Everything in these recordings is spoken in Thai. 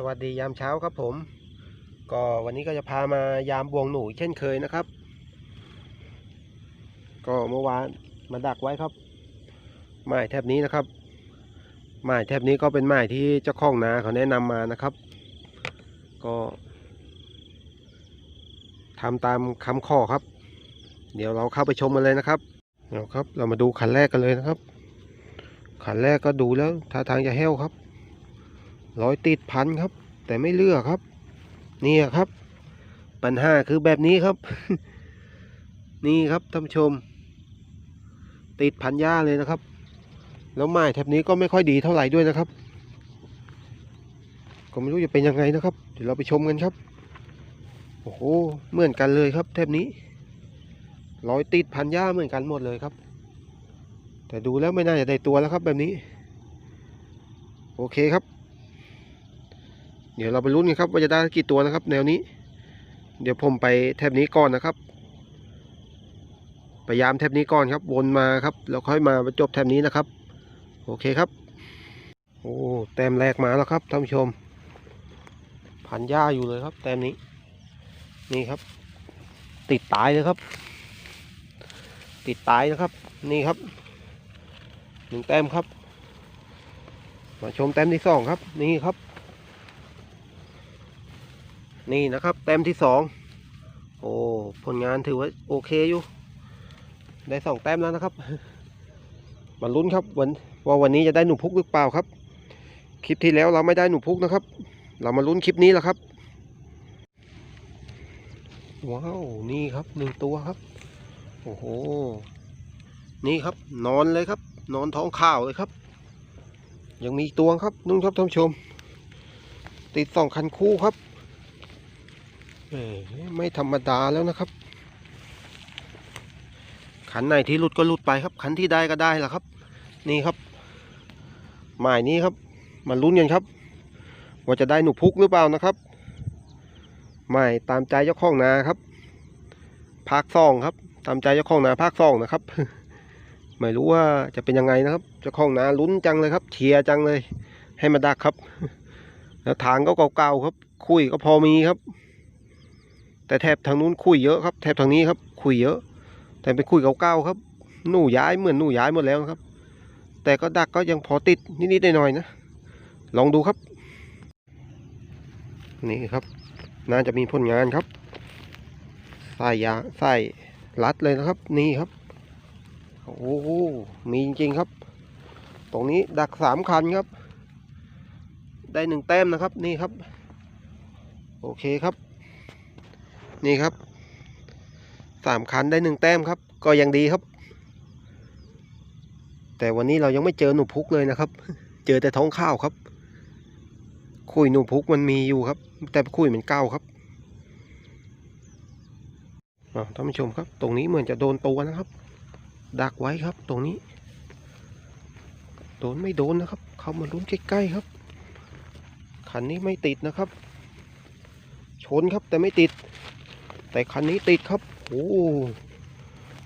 สวัสดียามเช้าครับผม ก็วันนี้ก็จะพามายามบวงหนูเช่นเคยนะครับ ก็เมื่อวานมาดักไว้ครับไม้แทบนี้นะครับไม้แทบนี้ก็เป็นไม้ที่เจ้าของนาเขาแนะนำมานะครับ ก็ทำตามคำข้อครับ เดี๋ยวเราเข้าไปชมกันเลยนะครับเดี๋ยวครับ เรามาดูขันแรกกันเลยนะครับ ขันแรกก็ดูแล้วท่าทางจะแห้วครับ รอยติดพันครับ แต่ไม่เลือกครับ นี่ครับ ปัญหาคือแบบนี้ครับ นี่ครับท่านชม ติดพันหญ้าเลยนะครับ แล้วไม้แถบนี้ก็ไม่ค่อยดีเท่าไหร่ด้วยนะครับก็ไม่รู้จะเป็นยังไงนะครับ เดี๋ยวเราไปชมกันครับ โอ้โหเหมือนกันเลยครับแถบนี้รอยติดพันหญ้าเหมือนกันหมดเลยครับ แต่ดูแล้วไม่น่าจะได้ตัวแล้วครับแบบนี้ โอเคครับ เดี๋ยวเราไปลุ้นกันครับว่าจะได้กี่ตัวนะครับ แนวนี้ เดี๋ยวผมไปแถบนี้ก่อนนะครับพยายามแถบนี้ก่อนครับ วนมาครับแล้วค่อยมาจบแถบนี้นะครับ โอเคครับ โอ้แต้มแรกมาแล้วครับท่านผู้ชมพันหญ้าอยู่เลยครับ แต้มนี้ นี่ครับ ติดตายเลยครับ ติดตายนะครับ นี่ครับหนึ่งแต้มครับ มาชมแต้มที่สองครับ นี่ครับ นี่นะครับแต้มที่สองโอ้ผลงานถือว่าโอเคอยู่ ได้สองแต้มแล้วนะครับมาลุ้นครับวันว่าวันนี้จะได้หนูพุกหรือเปล่าครับ คลิปที่แล้วเราไม่ได้หนูพุกนะครับ เรามาลุ้นคลิปนี้แหละครับ ว้าวนี่ครับหนึ่งตัวครับ โอ้โหนี่ครับ นอนเลยครับ นอนท้องข้าวเลยครับ ยังมีตัวครับนุ่นครับท่านผู้ชม ติดสองคันคู่ครับ ไม่ธรรมดาแล้วนะครับ ขันไหนที่หลุดก็หลุดไปครับ ขันที่ได้ก็ได้แหละครับ นี่ครับ หมายนี้ครับมาลุ้นกันครับ ว่าจะได้หนูพุกหรือเปล่านะครับ หมายตามใจเจ้าของนาครับภาคซองครับ ตามใจเจ้าของนาภาคซองนะครับ ไม่รู้ว่าจะเป็นยังไงนะครับ เจ้าของนาลุ้นจังเลยครับเชียร์จังเลย ให้มาดักครับ แล้วทางก็เก่าๆครับ คุยก็พอมีครับ แต่แถบทางนู้นคุยเยอะครับแถบทางนี้ครับคุยเยอะ แต่เป็นคุยเก่าๆครับ หนูย้ายเหมือนหนูย้ายหมดแล้วครับ แต่ก็ดักก็ยังพอติดนิดๆหน่อยๆนะ ลองดูครับ นี่ครับ น่าจะมีผลงานครับใส่ยาใส่รัดเลยนะครับ นี่ครับโอ้โหมีจริงๆครับ ตรงนี้ดักสามคันครับ ได้หนึ่งแต้มนะครับ นี่ครับ โอเคครับ นี่ครับสามคันได้หนึ่งแต้มครับ ก็ยังดีครับ แต่วันนี้เรายังไม่เจอหนูพุกเลยนะครับ เจอแต่ท้องข้าวครับ คุยหนูพุกมันมีอยู่ครับ แต่คุยเหมันเก้าครับท่านผู้ชมครับ ตรงนี้เหมือนจะโดนตัวนะครับ ดักไว้ครับ ตรงนี้ โดนไม่โดนนะครับ เขามาลุ้นใกล้ๆครับ คันนี้ไม่ติดนะครับ ชนครับแต่ไม่ติด แต่คันนี้ติดครับโอ้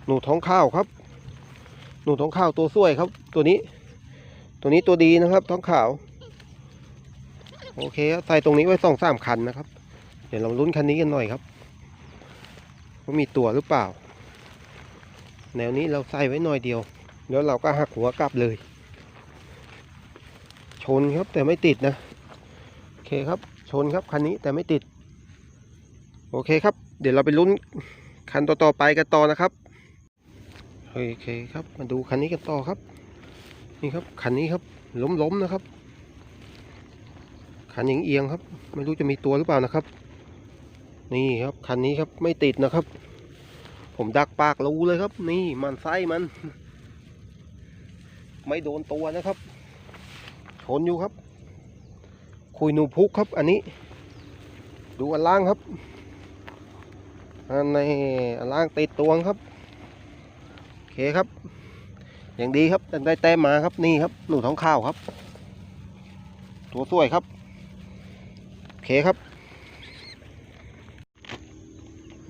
หนูท้องข้าวครับ หนูท้องข้าวตัวสวยครับ ตัวนี้ ตัวนี้ตัวดีนะครับท้องขาว โอเคครับใส่ตรงนี้ไว้สองสามคันนะครับ เดี๋ยวเราลุ้นคันนี้กันหน่อยครับว่ามีตัวหรือเปล่า แนวนี้เราใส่ไว้หน่อยเดียว แล้วเราก็หักหัวกลับเลย ชนครับแต่ไม่ติดนะ โอเคครับ ชนครับคันนี้แต่ไม่ติด โอเคครับ เดี๋ยวเราไปลุ้นคันต่อๆไปกันต่อนะครับโอเคครับมาดูคันนี้กันต่อครับ นี่ครับคันนี้ครับล้มๆนะครับคันเอียงๆครับ ไม่รู้จะมีตัวหรือเปล่านะครับ นี่ครับคันนี้ครับไม่ติดนะครับ ผมดักปากรูเลยครับ นี่มันไส้มัน ไม่โดนตัวนะครับชนอยู่ครับ คุยหนูพุกครับ อันนี้ ดูอันล่างครับ ในล่างติดตวงครับโอเคครับ อย่างดีครับได้แต้มมาครับนี่ครับหนูท้องข้าวครับ ตัวสวยครับโอเคครับ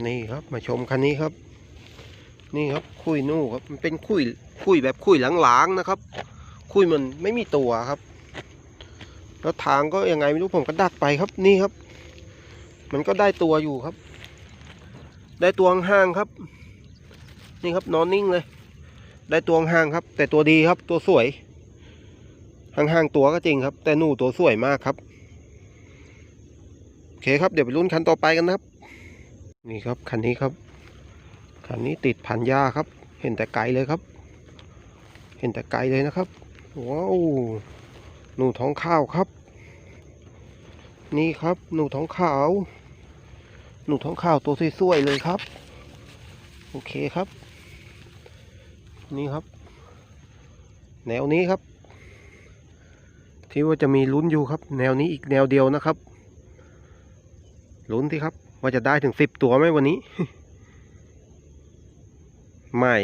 นี่ครับมาชมคันนี้ครับ นี่ครับคุยนู่ครับมันเป็นคุยคุยแบบคุยหลังๆนะครับ คุยมันไม่มีตัวครับ แล้วทางก็ยังไงไม่รู้ผมก็ดักไปครับนี่ครับ มันก็ได้ตัวอยู่ครับ ได้ตัวห่างครับ นี่ครับนอนนิ่งเลย ได้ตัวห่างครับ แต่ตัวดีครับตัวสวยห่างๆตัวก็จริงครับ แต่หนูตัวสวยมากครับโอเคครับเดี๋ยวไปลุ้นคันต่อไปกันนะครับ นี่ครับคันนี้ครับคันนี้ติดพันหญ้าครับ เห็นแต่ไกลเลยครับ เห็นแต่ไกลเลยนะครับว้าวหนูท้องข้าวครับ นี่ครับหนูท้องขาว หนูท้องข้าวตัวสวยๆเลยครับ โอเคครับ นี่ครับ แนวนี้ครับ ที่ว่าจะมีลุ้นอยู่ครับ แนวนี้อีกแนวเดียวนะครับลุ้นที่ครับ ว่าจะได้ถึงสิบตัวไหมวันนี้หมาย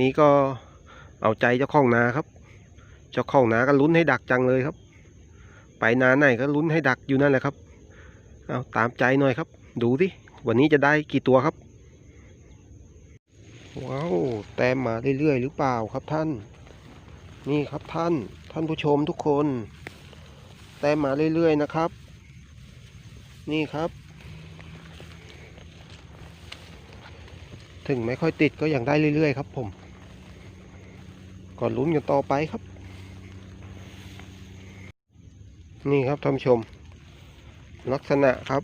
นี้ก็เอาใจเจ้าของนาครับ เจ้าของนาก็ลุ้นให้ดักจังเลยครับ ไปนาไหนก็ลุ้นให้ดักอยู่นั่นแหละครับ เอาตามใจหน่อยครับ ดูสิวันนี้จะได้กี่ตัวครับ ว้าวแต้มมาเรื่อยๆหรือเปล่าครับท่าน นี่ครับท่าน ท่านผู้ชมทุกคน แต้มมาเรื่อยๆนะครับ นี่ครับ ถึงไม่ค่อยติดก็ยังได้เรื่อยๆครับผม ก่อนลุ้นกันต่อไปครับนี่ครับท่านผู้ชม ลักษณะครับ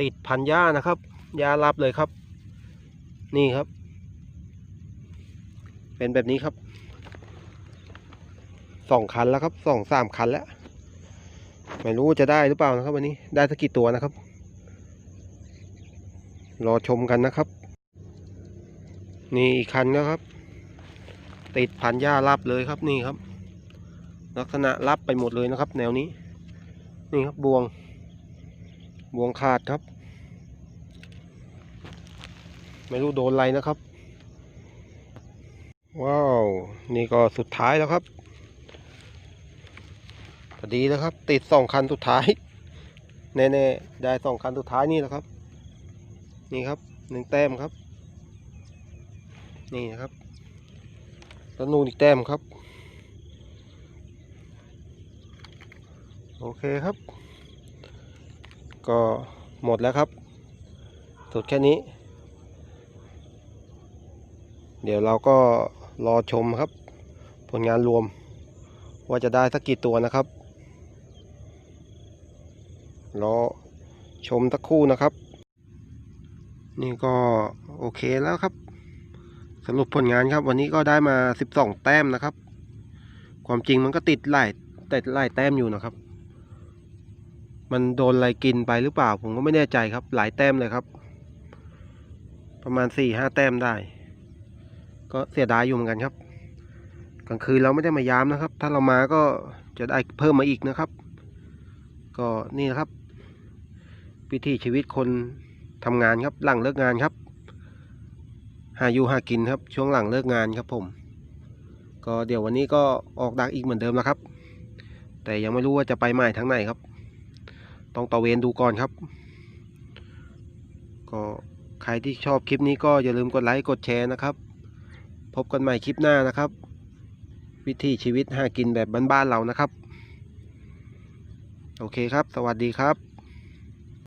ติดพันหญ้านะครับหญ้ารับเลยครับ นี่ครับ เป็นแบบนี้ครับสองคันแล้วครับสองสามคันแล้ว ไม่รู้จะได้หรือเปล่านะครับ วันนี้ได้สักกี่ตัวนะครับ รอชมกันนะครับ นี่อีกคันนะครับ ติดพันหญ้ารับเลยครับนี่ครับ ลักษณะรับไปหมดเลยนะครับ แนวนี้ นี่ครับบวง บวงขาดครับ ไม่รู้โดนอะไรนะครับ ว้าว นี่ก็สุดท้ายแล้วครับพอดีแล้วครับ ติดสองคันสุดท้าย แน่ๆ ได้สองคันสุดท้ายนี่แหละครับ นี่ครับหนึ่งแต้มครับ นี่นะครับแล้วนูนอีกแต้มครับ โอเคครับ ก็หมดแล้วครับสุดแค่นี้ เดี๋ยวเราก็รอชมครับ ผลงานรวม ว่าจะได้สักกี่ตัวนะครับรอชมสักครู่นะครับ นี่ก็โอเคแล้วครับ สรุปผลงานครับ วันนี้ก็ได้มา 12 แต้มนะครับ ความจริงมันก็ติดหลายติดหลายแต้มอยู่นะครับ มันโดนอะไรกินไปหรือเปล่า ผมก็ไม่แน่ใจครับ หลายแต้มเลยครับ ประมาณ4ี่ห้าแต้มได้ ก็เสียดายอยู่เหมือนกันครับ กลางคืนเราไม่ได้มายามนะครับ ถ้าเรามาก็จะได้เพิ่มมาอีกนะครับ ก็นี่นะครับวิถีชีวิตคนทำงานครับหลังเลิกงานครับ หาอยู่หากินครับ ช่วงหลังเลิกงานครับผม ก็เดี๋ยววันนี้ก็ออกดักอีกเหมือนเดิมแล้วครับ แต่ยังไม่รู้ว่าจะไปหมายทางไหนครับ ต้องตะเวนดูก่อนครับ ก็ใครที่ชอบคลิปนี้ก็อย่าลืมกดไลค์กดแชร์นะครับ พบกันใหม่คลิปหน้านะครับ วิถีชีวิตหากินแบบบ้านๆเรานะครับ โอเคครับ สวัสดีครับ